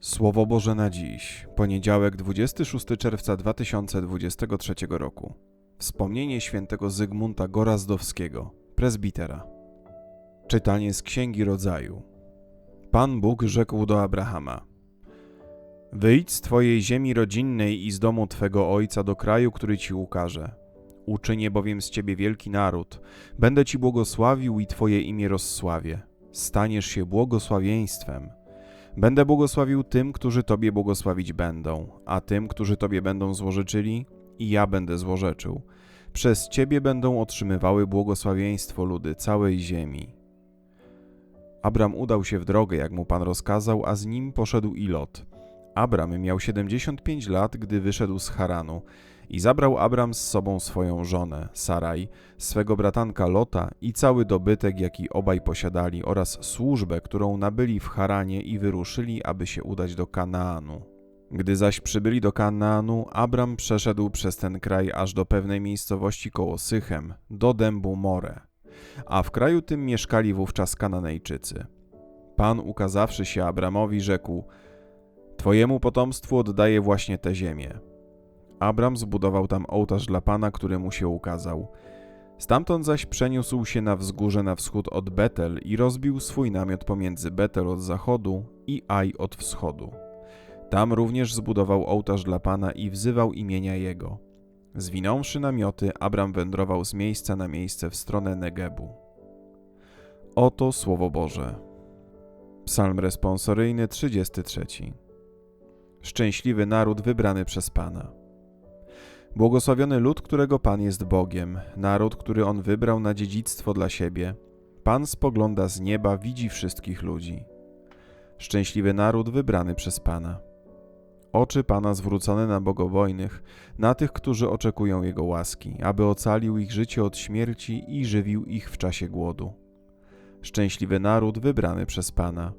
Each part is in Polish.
Słowo Boże na dziś, poniedziałek 26 czerwca 2023 roku. Wspomnienie świętego Zygmunta Gorazdowskiego, prezbitera. Czytanie z Księgi Rodzaju. Pan Bóg rzekł do Abrahama: Wyjdź z twojej ziemi rodzinnej i z domu twego ojca do kraju, który ci ukaże. Uczynię bowiem z ciebie wielki naród, będę ci błogosławił i twoje imię rozsławię. Staniesz się błogosławieństwem. Będę błogosławił tym, którzy Tobie błogosławić będą, a tym, którzy Tobie będą złożyczyli, i ja będę złorzeczył. Przez Ciebie będą otrzymywały błogosławieństwo ludy całej ziemi. Abram udał się w drogę, jak mu Pan rozkazał, a z nim poszedł i Lot. Abram miał 75 lat, gdy wyszedł z Haranu i zabrał Abram z sobą swoją żonę, Saraj, swego bratanka Lota i cały dobytek, jaki obaj posiadali, oraz służbę, którą nabyli w Haranie i wyruszyli, aby się udać do Kanaanu. Gdy zaś przybyli do Kanaanu, Abram przeszedł przez ten kraj aż do pewnej miejscowości koło Sychem, do dębu More. A w kraju tym mieszkali wówczas Kananejczycy. Pan ukazawszy się Abramowi, rzekł: Twojemu potomstwu oddaję właśnie tę ziemię. Abram zbudował tam ołtarz dla Pana, który mu się ukazał. Stamtąd zaś przeniósł się na wzgórze na wschód od Betel i rozbił swój namiot pomiędzy Betel od zachodu i Aj od wschodu. Tam również zbudował ołtarz dla Pana i wzywał imienia Jego. Zwinąwszy namioty, Abram wędrował z miejsca na miejsce w stronę Negebu. Oto Słowo Boże. Psalm responsoryjny 33. Szczęśliwy naród wybrany przez Pana. Błogosławiony lud, którego Pan jest Bogiem, naród, który On wybrał na dziedzictwo dla siebie. Pan spogląda z nieba, widzi wszystkich ludzi. Szczęśliwy naród wybrany przez Pana. Oczy Pana zwrócone na bogobojnych, na tych, którzy oczekują Jego łaski, aby ocalił ich życie od śmierci i żywił ich w czasie głodu. Szczęśliwy naród wybrany przez Pana.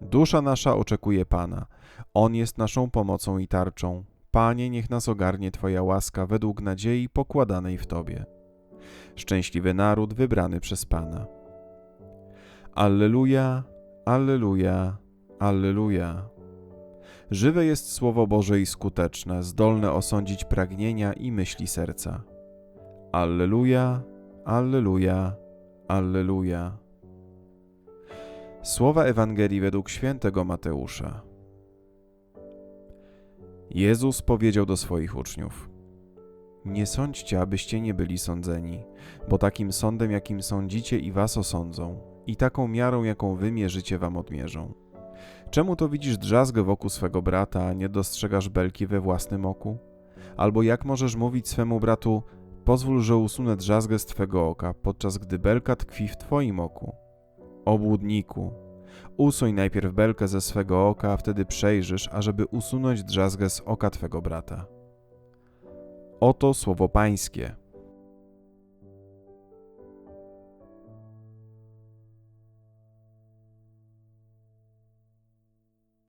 Dusza nasza oczekuje Pana. On jest naszą pomocą i tarczą. Panie, niech nas ogarnie Twoja łaska według nadziei pokładanej w Tobie. Szczęśliwy naród wybrany przez Pana. Alleluja, Alleluja, Alleluja. Żywe jest Słowo Boże i skuteczne, zdolne osądzić pragnienia i myśli serca. Alleluja, Alleluja, Alleluja. Słowa Ewangelii według świętego Mateusza. Jezus powiedział do swoich uczniów: Nie sądźcie, abyście nie byli sądzeni, bo takim sądem, jakim sądzicie, i was osądzą, i taką miarą, jaką wy mierzycie, wam odmierzą. Czemu to widzisz drzazgę wokół swego brata, a nie dostrzegasz belki we własnym oku? Albo jak możesz mówić swemu bratu: Pozwól, że usunę drzazgę z twego oka, podczas gdy belka tkwi w twoim oku? Obłudniku, Usuń najpierw belkę ze swego oka, a wtedy przejrzysz, ażeby usunąć drzazgę z oka twego brata. Oto słowo Pańskie.